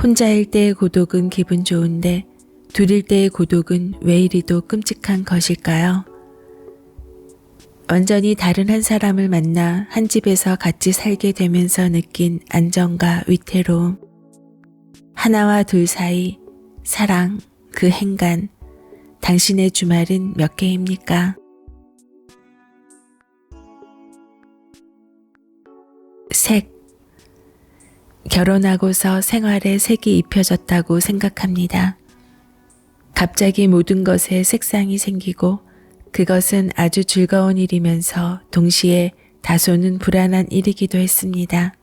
혼자일 때의 고독은 기분 좋은데 둘일 때의 고독은 왜 이리도 끔찍한 것일까요? 완전히 다른 한 사람을 만나 한 집에서 같이 살게 되면서 느낀 안정과 위태로움. 하나와 둘 사이 사랑, 그 행간. 당신의 주말은 몇 개입니까? 색. 결혼하고서 생활에 색이 입혀졌다고 생각합니다. 갑자기 모든 것에 색상이 생기고 그것은 아주 즐거운 일이면서 동시에 다소는 불안한 일이기도 했습니다.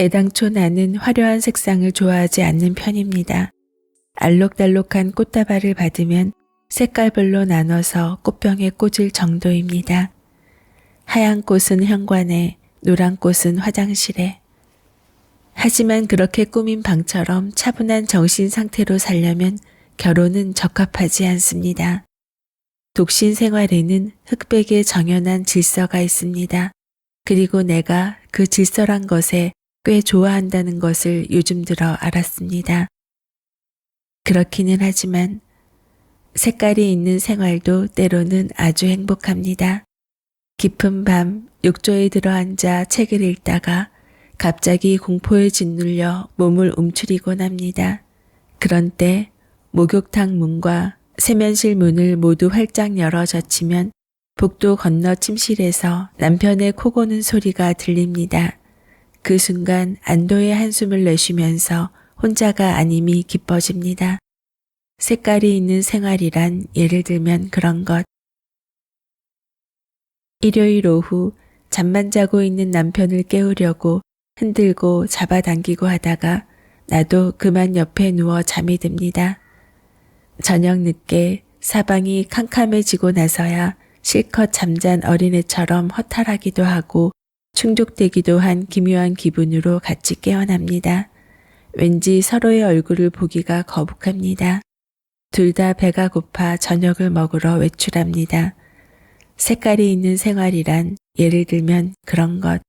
애당초 나는 화려한 색상을 좋아하지 않는 편입니다. 알록달록한 꽃다발을 받으면 색깔별로 나눠서 꽃병에 꽂을 정도입니다. 하얀 꽃은 현관에, 노란 꽃은 화장실에. 하지만 그렇게 꾸민 방처럼 차분한 정신 상태로 살려면 결혼은 적합하지 않습니다. 독신 생활에는 흑백의 정연한 질서가 있습니다. 그리고 내가 그 질서란 것에 꽤 좋아한다는 것을 요즘 들어 알았습니다. 그렇기는 하지만 색깔이 있는 생활도 때로는 아주 행복합니다. 깊은 밤 욕조에 들어앉아 책을 읽다가 갑자기 공포에 짓눌려 몸을 움츠리곤 합니다. 그런 때 목욕탕 문과 세면실 문을 모두 활짝 열어 젖히면 복도 건너 침실에서 남편의 코 고는 소리가 들립니다. 그 순간 안도의 한숨을 내쉬면서 혼자가 아님이 기뻐집니다. 색깔이 있는 생활이란 예를 들면 그런 것. 일요일 오후 잠만 자고 있는 남편을 깨우려고 흔들고 잡아당기고 하다가 나도 그만 옆에 누워 잠이 듭니다. 저녁 늦게 사방이 캄캄해지고 나서야 실컷 잠잔 어린애처럼 허탈하기도 하고 충족되기도 한 기묘한 기분으로 같이 깨어납니다. 왠지 서로의 얼굴을 보기가 거북합니다. 둘 다 배가 고파 저녁을 먹으러 외출합니다. 색깔이 있는 생활이란 예를 들면 그런 것.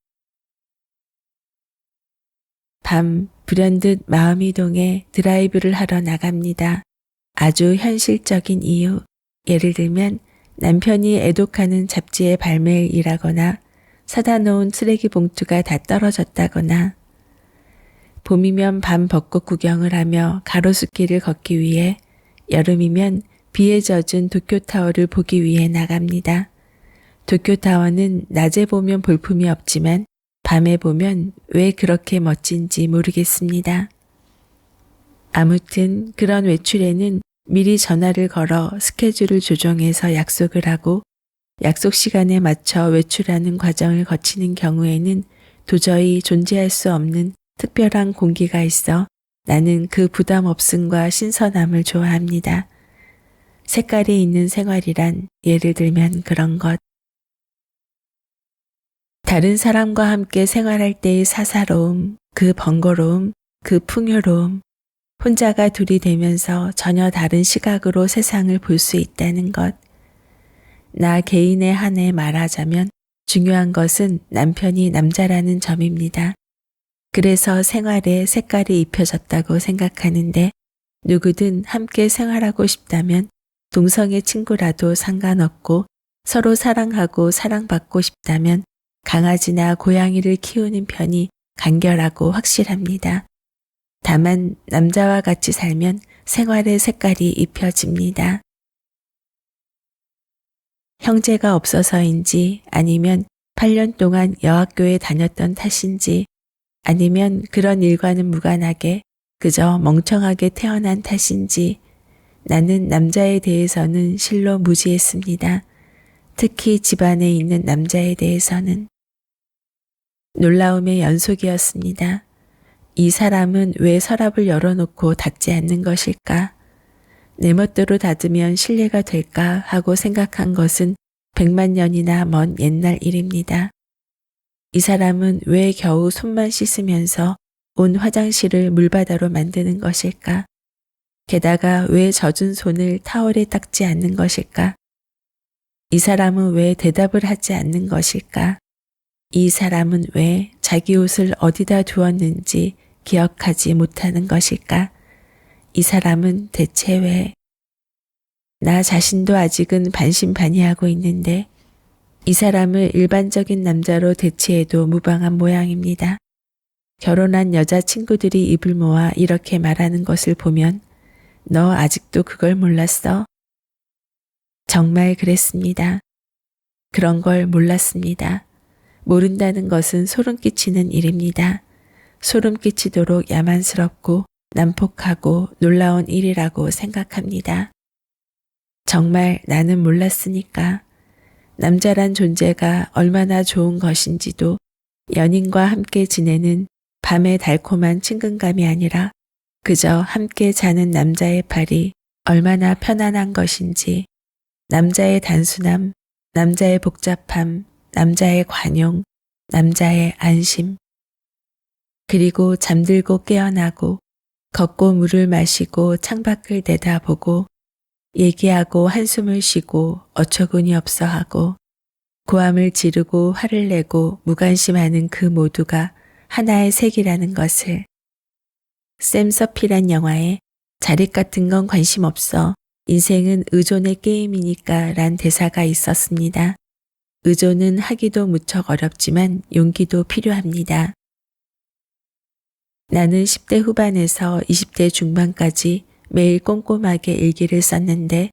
밤 불현듯 마음이 동해 드라이브를 하러 나갑니다. 아주 현실적인 이유. 예를 들면 남편이 애독하는 잡지의 발매일이라거나 사다 놓은 쓰레기 봉투가 다 떨어졌다거나 봄이면 밤 벚꽃 구경을 하며 가로수길을 걷기 위해 여름이면 비에 젖은 도쿄타워를 보기 위해 나갑니다. 도쿄타워는 낮에 보면 볼품이 없지만 밤에 보면 왜 그렇게 멋진지 모르겠습니다. 아무튼 그런 외출에는 미리 전화를 걸어 스케줄을 조정해서 약속을 하고 약속 시간에 맞춰 외출하는 과정을 거치는 경우에는 도저히 존재할 수 없는 특별한 공기가 있어 나는 그 부담 없음과 신선함을 좋아합니다. 색깔이 있는 생활이란 예를 들면 그런 것. 다른 사람과 함께 생활할 때의 사사로움, 그 번거로움, 그 풍요로움, 혼자가 둘이 되면서 전혀 다른 시각으로 세상을 볼 수 있다는 것. 나 개인에 한해 말하자면 중요한 것은 남편이 남자라는 점입니다. 그래서 생활에 색깔이 입혀졌다고 생각하는데 누구든 함께 생활하고 싶다면 동성의 친구라도 상관없고 서로 사랑하고 사랑받고 싶다면 강아지나 고양이를 키우는 편이 간결하고 확실합니다. 다만 남자와 같이 살면 생활의 색깔이 입혀집니다. 형제가 없어서인지 아니면 8년 동안 여학교에 다녔던 탓인지 아니면 그런 일과는 무관하게 그저 멍청하게 태어난 탓인지 나는 남자에 대해서는 실로 무지했습니다. 특히 집안에 있는 남자에 대해서는 놀라움의 연속이었습니다. 이 사람은 왜 서랍을 열어놓고 닫지 않는 것일까? 내 멋대로 닫으면 신뢰가 될까 하고 생각한 것은 백만 년이나 먼 옛날 일입니다. 이 사람은 왜 겨우 손만 씻으면서 온 화장실을 물바다로 만드는 것일까? 게다가 왜 젖은 손을 타월에 닦지 않는 것일까? 이 사람은 왜 대답을 하지 않는 것일까? 이 사람은 왜 자기 옷을 어디다 두었는지 기억하지 못하는 것일까? 이 사람은 대체 왜? 나 자신도 아직은 반신반의하고 있는데 이 사람을 일반적인 남자로 대체해도 무방한 모양입니다. 결혼한 여자 친구들이 입을 모아 이렇게 말하는 것을 보면 너 아직도 그걸 몰랐어? 정말 그랬습니다. 그런 걸 몰랐습니다. 모른다는 것은 소름 끼치는 일입니다. 소름 끼치도록 야만스럽고 난폭하고 놀라운 일이라고 생각합니다. 정말 나는 몰랐으니까 남자란 존재가 얼마나 좋은 것인지도 연인과 함께 지내는 밤의 달콤한 친근감이 아니라 그저 함께 자는 남자의 팔이 얼마나 편안한 것인지 남자의 단순함, 남자의 복잡함, 남자의 관용, 남자의 안심. 그리고 잠들고 깨어나고 걷고 물을 마시고 창밖을 내다보고 얘기하고 한숨을 쉬고 어처구니 없어 하고 고함을 지르고 화를 내고 무관심하는 그 모두가 하나의 색이라는 것을 샘 서피란 영화에 자립 같은 건 관심 없어 인생은 의존의 게임이니까 란 대사가 있었습니다. 의존은 하기도 무척 어렵지만 용기도 필요합니다. 나는 10대 후반에서 20대 중반까지 매일 꼼꼼하게 일기를 썼는데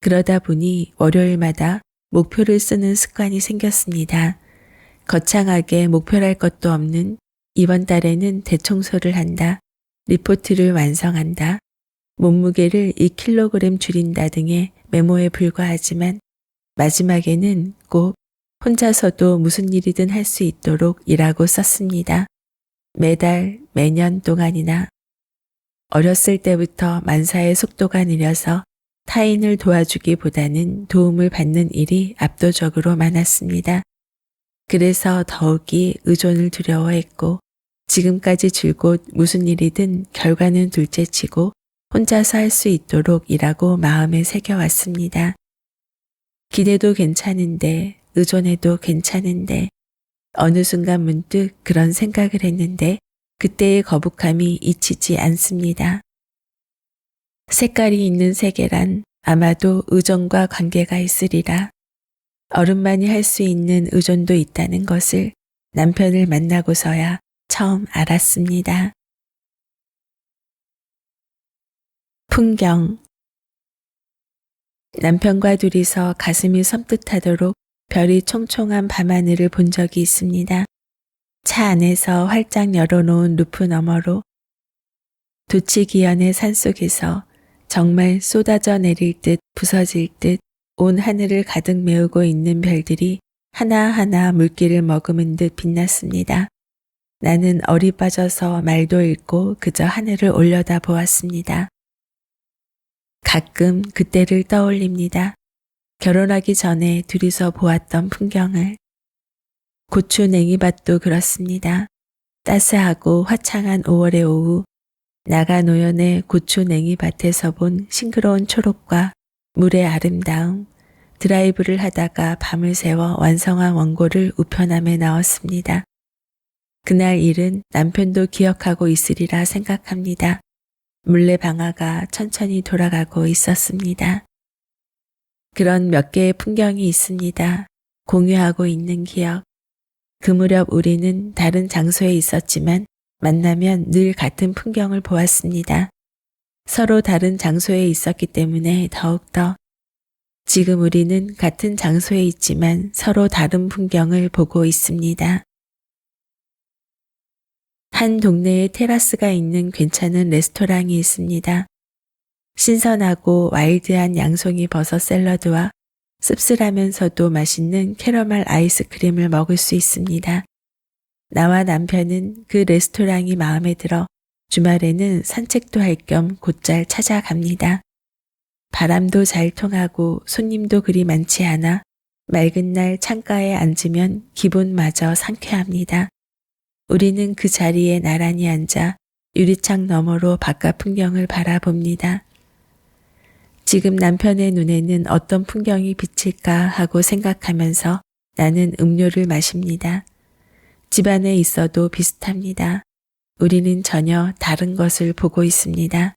그러다 보니 월요일마다 목표를 쓰는 습관이 생겼습니다. 거창하게 목표랄 것도 없는 이번 달에는 대청소를 한다. 리포트를 완성한다. 몸무게를 2kg 줄인다 등의 메모에 불과하지만 마지막에는 꼭 혼자서도 무슨 일이든 할 수 있도록 일하고 썼습니다. 매달, 매년 동안이나 어렸을 때부터 만사의 속도가 느려서 타인을 도와주기보다는 도움을 받는 일이 압도적으로 많았습니다. 그래서 더욱이 의존을 두려워했고 지금까지 줄곧 무슨 일이든 결과는 둘째치고 혼자서 할 수 있도록 일하고 마음에 새겨왔습니다. 기대도 괜찮은데 의존해도 괜찮은데 어느 순간 문득 그런 생각을 했는데 그때의 거북함이 잊히지 않습니다. 색깔이 있는 세계란 아마도 의존과 관계가 있으리라. 어른만이 할 수 있는 의존도 있다는 것을 남편을 만나고서야 처음 알았습니다. 풍경 남편과 둘이서 가슴이 섬뜩하도록 별이 총총한 밤하늘을 본 적이 있습니다. 차 안에서 활짝 열어놓은 루프 너머로 도치기연의 산속에서 정말 쏟아져 내릴 듯 부서질 듯 온 하늘을 가득 메우고 있는 별들이 하나하나 물기를 머금은 듯 빛났습니다. 나는 어리 빠져서 말도 잃고 그저 하늘을 올려다 보았습니다. 가끔 그때를 떠올립니다. 결혼하기 전에 둘이서 보았던 풍경을. 고추 냉이밭도 그렇습니다. 따스하고 화창한 5월의 오후 나가 노연의 고추 냉이밭에서 본 싱그러운 초록과 물의 아름다움, 드라이브를 하다가 밤을 새워 완성한 원고를 우편함에 넣었습니다. 그날 일은 남편도 기억하고 있으리라 생각합니다. 물레방아가 천천히 돌아가고 있었습니다. 그런 몇 개의 풍경이 있습니다. 공유하고 있는 기억. 그 무렵 우리는 다른 장소에 있었지만 만나면 늘 같은 풍경을 보았습니다. 서로 다른 장소에 있었기 때문에 더욱더 지금 우리는 같은 장소에 있지만 서로 다른 풍경을 보고 있습니다. 한 동네에 테라스가 있는 괜찮은 레스토랑이 있습니다. 신선하고 와일드한 양송이 버섯 샐러드와 씁쓸하면서도 맛있는 캐러멜 아이스크림을 먹을 수 있습니다. 나와 남편은 그 레스토랑이 마음에 들어 주말에는 산책도 할 겸 곧잘 찾아갑니다. 바람도 잘 통하고 손님도 그리 많지 않아 맑은 날 창가에 앉으면 기분마저 상쾌합니다. 우리는 그 자리에 나란히 앉아 유리창 너머로 바깥 풍경을 바라봅니다. 지금 남편의 눈에는 어떤 풍경이 비칠까 하고 생각하면서 나는 음료를 마십니다. 집안에 있어도 비슷합니다. 우리는 전혀 다른 것을 보고 있습니다.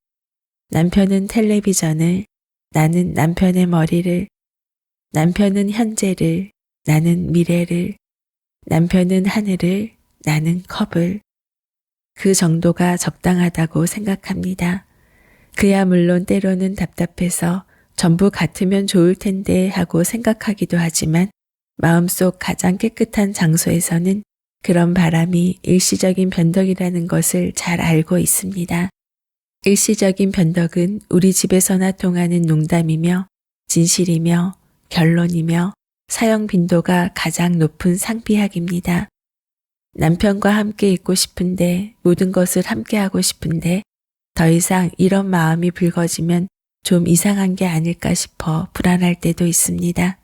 남편은 텔레비전을, 나는 남편의 머리를, 남편은 현재를, 나는 미래를, 남편은 하늘을, 나는 컵을. 그 정도가 적당하다고 생각합니다. 그야 물론 때로는 답답해서 전부 같으면 좋을 텐데 하고 생각하기도 하지만 마음속 가장 깨끗한 장소에서는 그런 바람이 일시적인 변덕이라는 것을 잘 알고 있습니다. 일시적인 변덕은 우리 집에서나 통하는 농담이며 진실이며 결론이며 사용 빈도가 가장 높은 상비약입니다. 남편과 함께 있고 싶은데 모든 것을 함께 하고 싶은데 더 이상 이런 마음이 불거지면 좀 이상한 게 아닐까 싶어 불안할 때도 있습니다.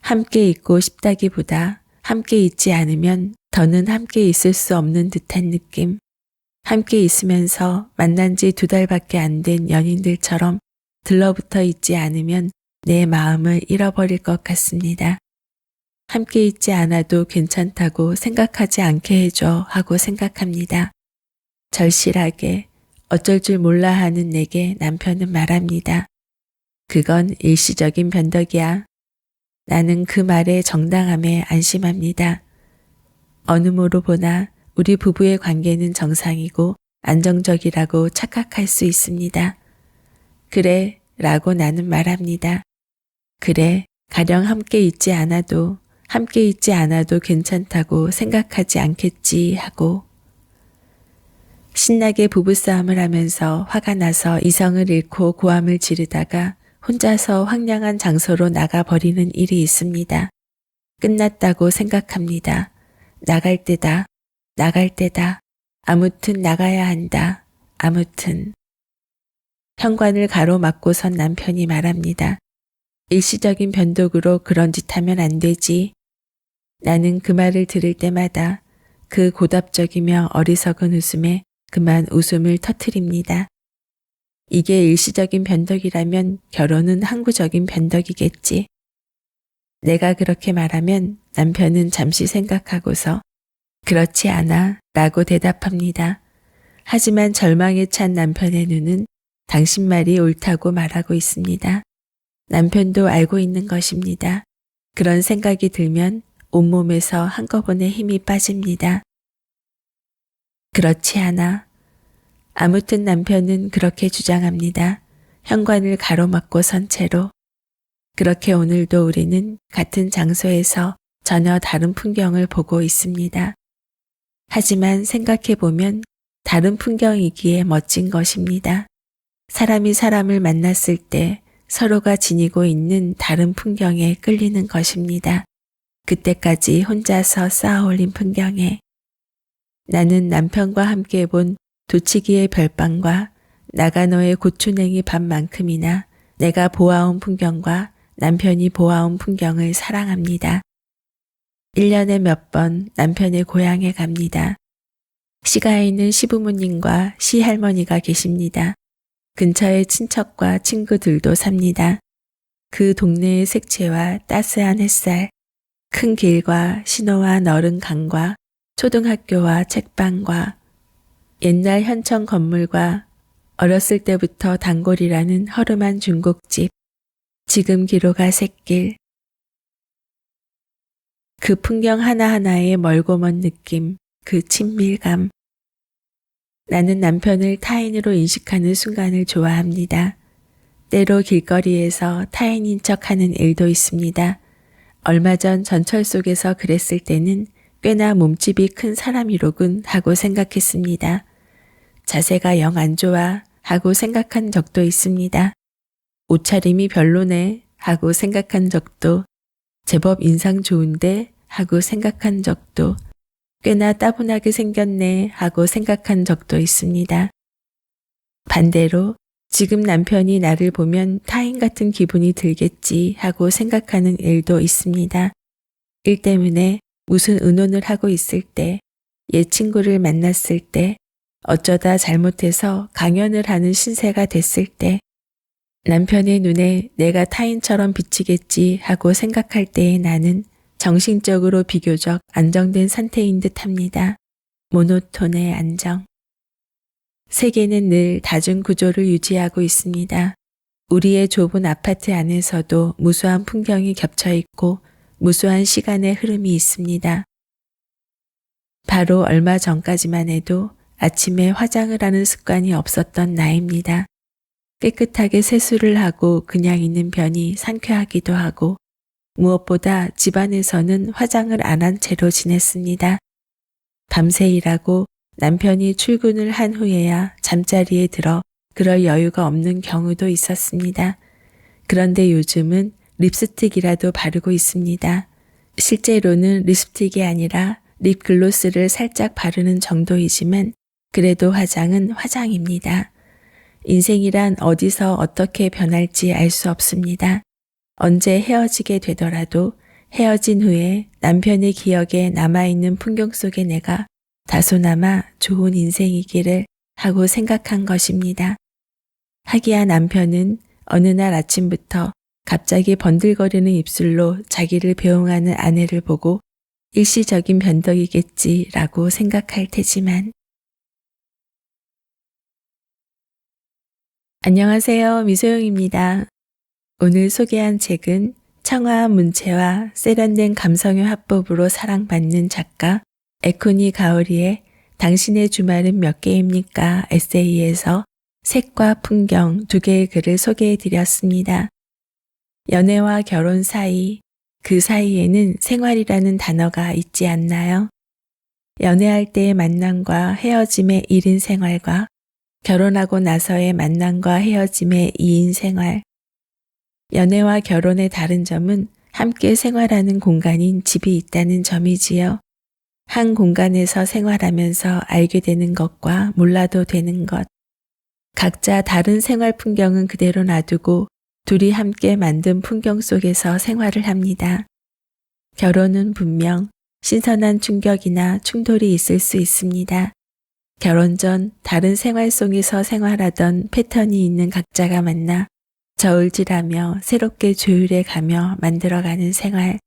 함께 있고 싶다기보다 함께 있지 않으면 더는 함께 있을 수 없는 듯한 느낌. 함께 있으면서 만난 지 두 달밖에 안 된 연인들처럼 들러붙어 있지 않으면 내 마음을 잃어버릴 것 같습니다. 함께 있지 않아도 괜찮다고 생각하지 않게 해줘 하고 생각합니다. 절실하게 어쩔 줄 몰라 하는 내게 남편은 말합니다. 그건 일시적인 변덕이야. 나는 그 말의 정당함에 안심합니다. 어느 모로 보나 우리 부부의 관계는 정상이고 안정적이라고 착각할 수 있습니다. 그래, 라고 나는 말합니다. 그래, 가령 함께 있지 않아도, 함께 있지 않아도 괜찮다고 생각하지 않겠지 하고, 신나게 부부싸움을 하면서 화가 나서 이성을 잃고 고함을 지르다가 혼자서 황량한 장소로 나가버리는 일이 있습니다. 끝났다고 생각합니다. 나갈 때다. 나갈 때다. 아무튼 나가야 한다. 아무튼. 현관을 가로막고 선 남편이 말합니다. 일시적인 변덕으로 그런 짓 하면 안 되지. 나는 그 말을 들을 때마다 그 고답적이며 어리석은 웃음에 그만 웃음을 터트립니다. 이게 일시적인 변덕이라면 결혼은 항구적인 변덕이겠지. 내가 그렇게 말하면 남편은 잠시 생각하고서 그렇지 않아 라고 대답합니다. 하지만 절망에 찬 남편의 눈은 당신 말이 옳다고 말하고 있습니다. 남편도 알고 있는 것입니다. 그런 생각이 들면 온몸에서 한꺼번에 힘이 빠집니다. 그렇지 않아. 아무튼 남편은 그렇게 주장합니다. 현관을 가로막고 선 채로. 그렇게 오늘도 우리는 같은 장소에서 전혀 다른 풍경을 보고 있습니다. 하지만 생각해보면 다른 풍경이기에 멋진 것입니다. 사람이 사람을 만났을 때 서로가 지니고 있는 다른 풍경에 끌리는 것입니다. 그때까지 혼자서 쌓아 올린 풍경에 나는 남편과 함께 본 도치기의 별밤과 나가노의 고추냉이 밤만큼이나 내가 보아온 풍경과 남편이 보아온 풍경을 사랑합니다. 1년에 몇 번 남편의 고향에 갑니다. 시가에는 시부모님과 시할머니가 계십니다. 근처에 친척과 친구들도 삽니다. 그 동네의 색채와 따스한 햇살, 큰 길과 신호와 너른 강과 초등학교와 책방과 옛날 현청 건물과 어렸을 때부터 단골이라는 허름한 중국집, 지금 기로가 샛길, 그 풍경 하나하나의 멀고 먼 느낌, 그 친밀감. 나는 남편을 타인으로 인식하는 순간을 좋아합니다. 때로 길거리에서 타인인 척 하는 일도 있습니다. 얼마 전 전철 속에서 그랬을 때는 꽤나 몸집이 큰 사람이로군 하고 생각했습니다. 자세가 영 안 좋아 하고 생각한 적도 있습니다. 옷차림이 별로네 하고 생각한 적도 제법 인상 좋은데 하고 생각한 적도 꽤나 따분하게 생겼네 하고 생각한 적도 있습니다. 반대로 지금 남편이 나를 보면 타인 같은 기분이 들겠지 하고 생각하는 일도 있습니다. 일 때문에 무슨 의논을 하고 있을 때, 옛 친구를 만났을 때, 어쩌다 잘못해서 강연을 하는 신세가 됐을 때 남편의 눈에 내가 타인처럼 비치겠지 하고 생각할 때의 나는 정신적으로 비교적 안정된 상태인 듯 합니다. 모노톤의 안정. 세계는 늘 다중 구조를 유지하고 있습니다. 우리의 좁은 아파트 안에서도 무수한 풍경이 겹쳐 있고 무수한 시간의 흐름이 있습니다. 바로 얼마 전까지만 해도 아침에 화장을 하는 습관이 없었던 나입니다. 깨끗하게 세수를 하고 그냥 있는 편이 상쾌하기도 하고 무엇보다 집안에서는 화장을 안 한 채로 지냈습니다. 밤새 일하고 남편이 출근을 한 후에야 잠자리에 들어 그럴 여유가 없는 경우도 있었습니다. 그런데 요즘은 립스틱이라도 바르고 있습니다. 실제로는 립스틱이 아니라 립글로스를 살짝 바르는 정도이지만 그래도 화장은 화장입니다. 인생이란 어디서 어떻게 변할지 알 수 없습니다. 언제 헤어지게 되더라도 헤어진 후에 남편의 기억에 남아있는 풍경 속의 내가 다소나마 좋은 인생이기를 하고 생각한 것입니다. 하기야 남편은 어느 날 아침부터 갑자기 번들거리는 입술로 자기를 배웅하는 아내를 보고 일시적인 변덕이겠지라고 생각할 테지만 안녕하세요. 미소영입니다. 오늘 소개한 책은 청아한 문체와 세련된 감성의 화법으로 사랑받는 작가 에쿠니 가오리의 당신의 주말은 몇 개입니까? 에세이에서 색과 풍경 두 개의 글을 소개해 드렸습니다. 연애와 결혼 사이, 그 사이에는 생활이라는 단어가 있지 않나요? 연애할 때의 만남과 헤어짐의 1인 생활과 결혼하고 나서의 만남과 헤어짐의 2인 생활. 연애와 결혼의 다른 점은 함께 생활하는 공간인 집이 있다는 점이지요. 한 공간에서 생활하면서 알게 되는 것과 몰라도 되는 것. 각자 다른 생활 풍경은 그대로 놔두고 둘이 함께 만든 풍경 속에서 생활을 합니다. 결혼은 분명 신선한 충격이나 충돌이 있을 수 있습니다. 결혼 전 다른 생활 속에서 생활하던 패턴이 있는 각자가 만나 저울질하며 새롭게 조율해 가며 만들어가는 생활.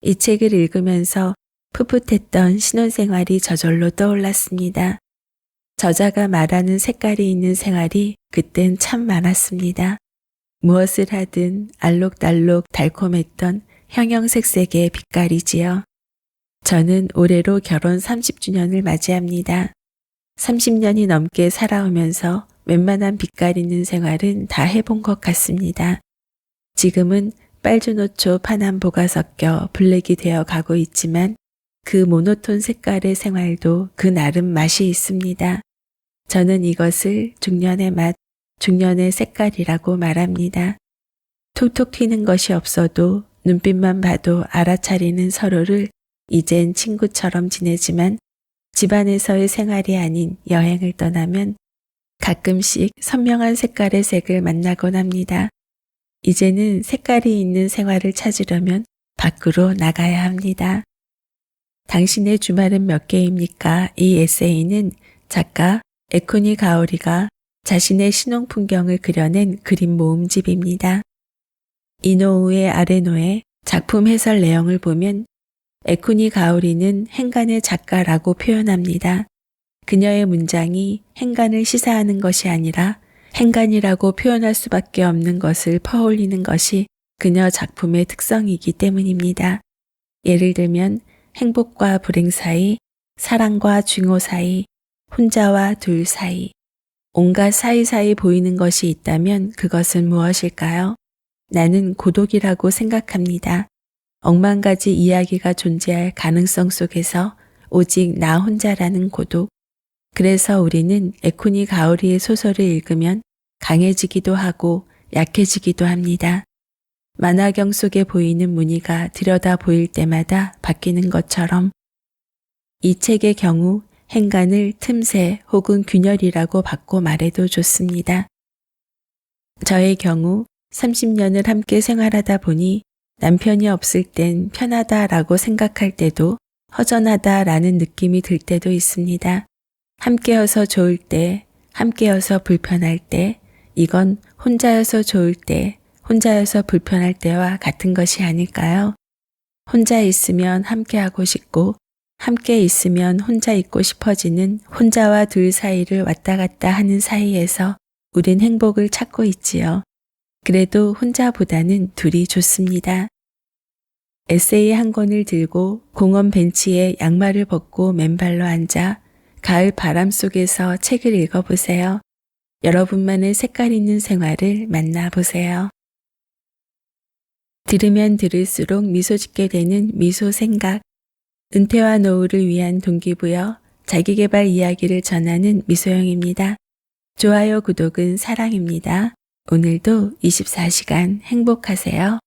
이 책을 읽으면서 풋풋했던 신혼생활이 저절로 떠올랐습니다. 저자가 말하는 색깔이 있는 생활이 그땐 참 많았습니다. 무엇을 하든 알록달록 달콤했던 형형색색의 빛깔이지요. 저는 올해로 결혼 30주년을 맞이합니다. 30년이 넘게 살아오면서 웬만한 빛깔 있는 생활은 다 해본 것 같습니다. 지금은 빨주노초 파남보가 섞여 블랙이 되어 가고 있지만 그 모노톤 색깔의 생활도 그 나름 맛이 있습니다. 저는 이것을 중년의 맛, 중년의 색깔이라고 말합니다. 톡톡 튀는 것이 없어도 눈빛만 봐도 알아차리는 서로를 이젠 친구처럼 지내지만 집안에서의 생활이 아닌 여행을 떠나면 가끔씩 선명한 색깔의 색을 만나곤 합니다. 이제는 색깔이 있는 생활을 찾으려면 밖으로 나가야 합니다. 당신의 주말은 몇 개입니까? 이 에세이는 작가 에쿠니 가오리가 자신의 신혼 풍경을 그려낸 그림 모음집입니다. 이노우의 아레노의 작품 해설 내용을 보면 에쿠니 가오리는 행간의 작가라고 표현합니다. 그녀의 문장이 행간을 시사하는 것이 아니라 행간이라고 표현할 수밖에 없는 것을 퍼올리는 것이 그녀 작품의 특성이기 때문입니다. 예를 들면 행복과 불행 사이, 사랑과 증오 사이, 혼자와 둘 사이, 온갖 사이사이 보이는 것이 있다면 그것은 무엇일까요? 나는 고독이라고 생각합니다. 억만 가지 이야기가 존재할 가능성 속에서 오직 나 혼자라는 고독. 그래서 우리는 에쿠니 가오리의 소설을 읽으면 강해지기도 하고 약해지기도 합니다. 만화경 속에 보이는 무늬가 들여다 보일 때마다 바뀌는 것처럼 이 책의 경우 행간을 틈새 혹은 균열이라고 받고 말해도 좋습니다. 저의 경우 30년을 함께 생활하다 보니 남편이 없을 땐 편하다라고 생각할 때도 허전하다라는 느낌이 들 때도 있습니다. 함께여서 좋을 때, 함께여서 불편할 때, 이건 혼자여서 좋을 때, 혼자여서 불편할 때와 같은 것이 아닐까요? 혼자 있으면 함께하고 싶고, 함께 있으면 혼자 있고 싶어지는 혼자와 둘 사이를 왔다 갔다 하는 사이에서 우린 행복을 찾고 있지요. 그래도 혼자보다는 둘이 좋습니다. 에세이 한 권을 들고 공원 벤치에 양말을 벗고 맨발로 앉아 가을 바람 속에서 책을 읽어보세요. 여러분만의 색깔 있는 생활을 만나보세요. 들으면 들을수록 미소 짓게 되는 미소 생각. 은퇴와 노후를 위한 동기부여 자기개발 이야기를 전하는 미소영입니다. 좋아요, 구독은 사랑입니다. 오늘도 24시간 행복하세요.